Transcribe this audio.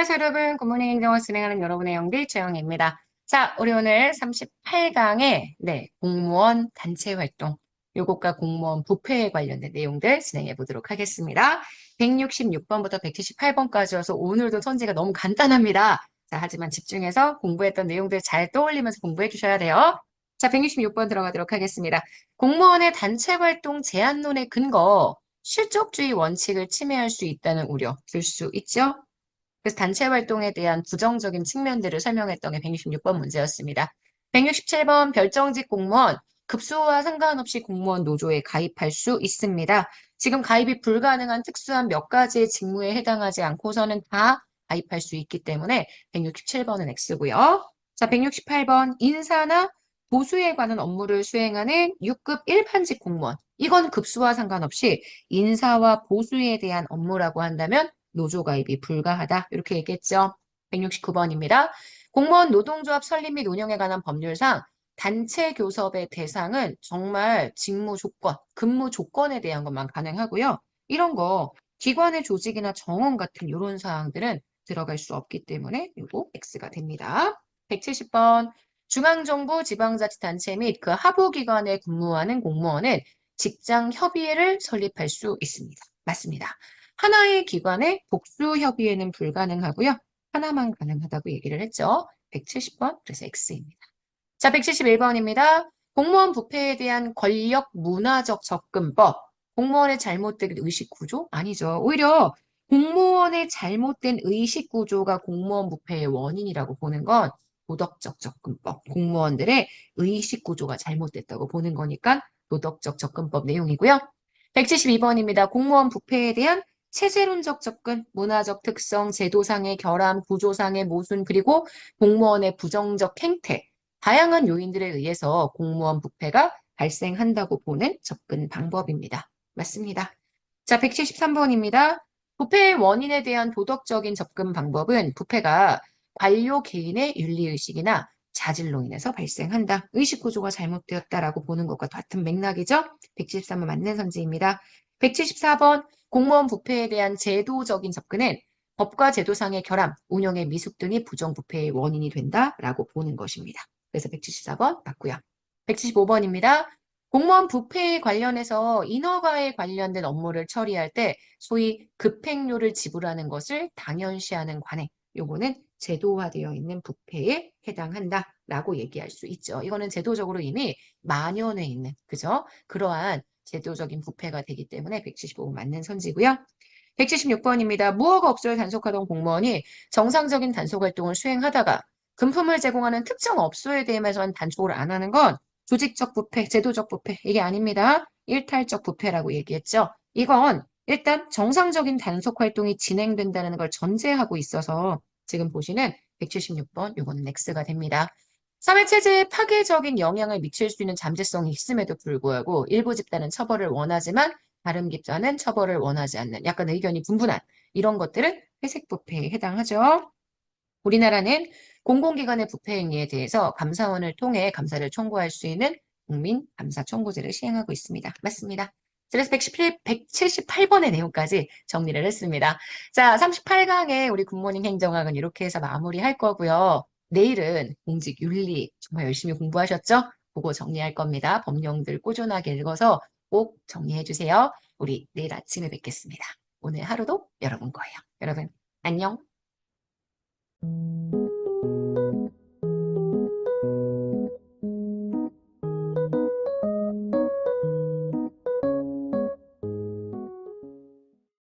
안녕하세요, 여러분. 굿모닝 행정을 진행하는 여러분의 영디 최영입니다. 자, 우리 오늘 38강의 네, 공무원 단체 활동, 요것과 공무원 부패에 관련된 내용들 진행해 보도록 하겠습니다. 166번부터 178번까지여서 오늘도 선지가 너무 간단합니다. 자, 하지만 집중해서 공부했던 내용들 잘 떠올리면서 공부해 주셔야 돼요. 자, 166번 들어가도록 하겠습니다. 공무원의 단체 활동 제한론의 근거, 실적주의 원칙을 침해할 수 있다는 우려 들 수 있죠? 그래서 단체 활동에 대한 부정적인 측면들을 설명했던 게 166번 문제였습니다. 167번 별정직 공무원, 급수와 상관없이 공무원 노조에 가입할 수 있습니다. 지금 가입이 불가능한 특수한 몇 가지의 직무에 해당하지 않고서는 다 가입할 수 있기 때문에 167번은 X고요. 자, 168번 인사나 보수에 관한 업무를 수행하는 6급 일반직 공무원. 이건 급수와 상관없이 인사와 보수에 대한 업무라고 한다면 노조 가입이 불가하다. 이렇게 얘기했죠. 169번입니다. 공무원 노동조합 설립 및 운영에 관한 법률상 단체 교섭의 대상은 정말 직무 조건, 근무 조건에 대한 것만 가능하고요. 이런 거 기관의 조직이나 정원 같은 이런 사항들은 들어갈 수 없기 때문에 이거 X가 됩니다. 170번 중앙정부 지방자치단체 및 그 하부기관에 근무하는 공무원은 직장 협의회를 설립할 수 있습니다. 맞습니다. 하나의 기관의 복수 협의회는 불가능하고요. 하나만 가능하다고 얘기를 했죠. 170번, 그래서 X입니다. 자, 171번입니다. 공무원 부패에 대한 권력 문화적 접근법. 공무원의 잘못된 의식 구조? 아니죠. 오히려 공무원의 잘못된 의식 구조가 공무원 부패의 원인이라고 보는 건 도덕적 접근법, 공무원들의 의식 구조가 잘못됐다고 보는 거니까 도덕적 접근법 내용이고요. 172번입니다. 공무원 부패에 대한 체제론적 접근, 문화적 특성, 제도상의 결함, 구조상의 모순, 그리고 공무원의 부정적 행태, 다양한 요인들에 의해서 공무원 부패가 발생한다고 보는 접근 방법입니다. 맞습니다. 자, 173번입니다. 부패의 원인에 대한 도덕적인 접근 방법은 부패가 관료 개인의 윤리의식이나 자질로 인해서 발생한다. 의식구조가 잘못되었다라고 보는 것과 같은 맥락이죠. 173번 맞는 선지입니다. 174번 공무원 부패에 대한 제도적인 접근은 법과 제도상의 결함, 운영의 미숙 등이 부정부패의 원인이 된다라고 보는 것입니다. 그래서 174번 맞고요. 175번입니다. 공무원 부패에 관련해서 인허가에 관련된 업무를 처리할 때 소위 급행료를 지불하는 것을 당연시하는 관행. 요거는 제도화되어 있는 부패에 해당한다라고 얘기할 수 있죠. 이거는 제도적으로 이미 만연해 있는 그죠? 그러한 제도적인 부패가 되기 때문에 175번 맞는 선지고요. 176번입니다. 무허가 업소를 단속하던 공무원이 정상적인 단속 활동을 수행하다가 금품을 제공하는 특정 업소에 대해서만 단속을 안 하는 건 조직적 부패, 제도적 부패 이게 아닙니다. 일탈적 부패라고 얘기했죠. 이건 일단 정상적인 단속 활동이 진행된다는 걸 전제하고 있어서 지금 보시는 176번 요거는 X가 됩니다. 사회체제에 파괴적인 영향을 미칠 수 있는 잠재성이 있음에도 불구하고 일부 집단은 처벌을 원하지만 다른 집단은 처벌을 원하지 않는 약간 의견이 분분한 이런 것들은 회색 부패에 해당하죠. 우리나라는 공공기관의 부패 행위에 대해서 감사원을 통해 감사를 청구할 수 있는 국민 감사 청구제를 시행하고 있습니다. 맞습니다. 그래서 117, 178번의 내용까지 정리를 했습니다. 자, 38강에 우리 굿모닝 행정학은 이렇게 해서 마무리할 거고요. 내일은 공직 윤리 정말 열심히 공부하셨죠? 보고 정리할 겁니다. 법령들 꾸준하게 읽어서 꼭 정리해 주세요. 우리 내일 아침에 뵙겠습니다. 오늘 하루도 여러분 거예요. 여러분 안녕.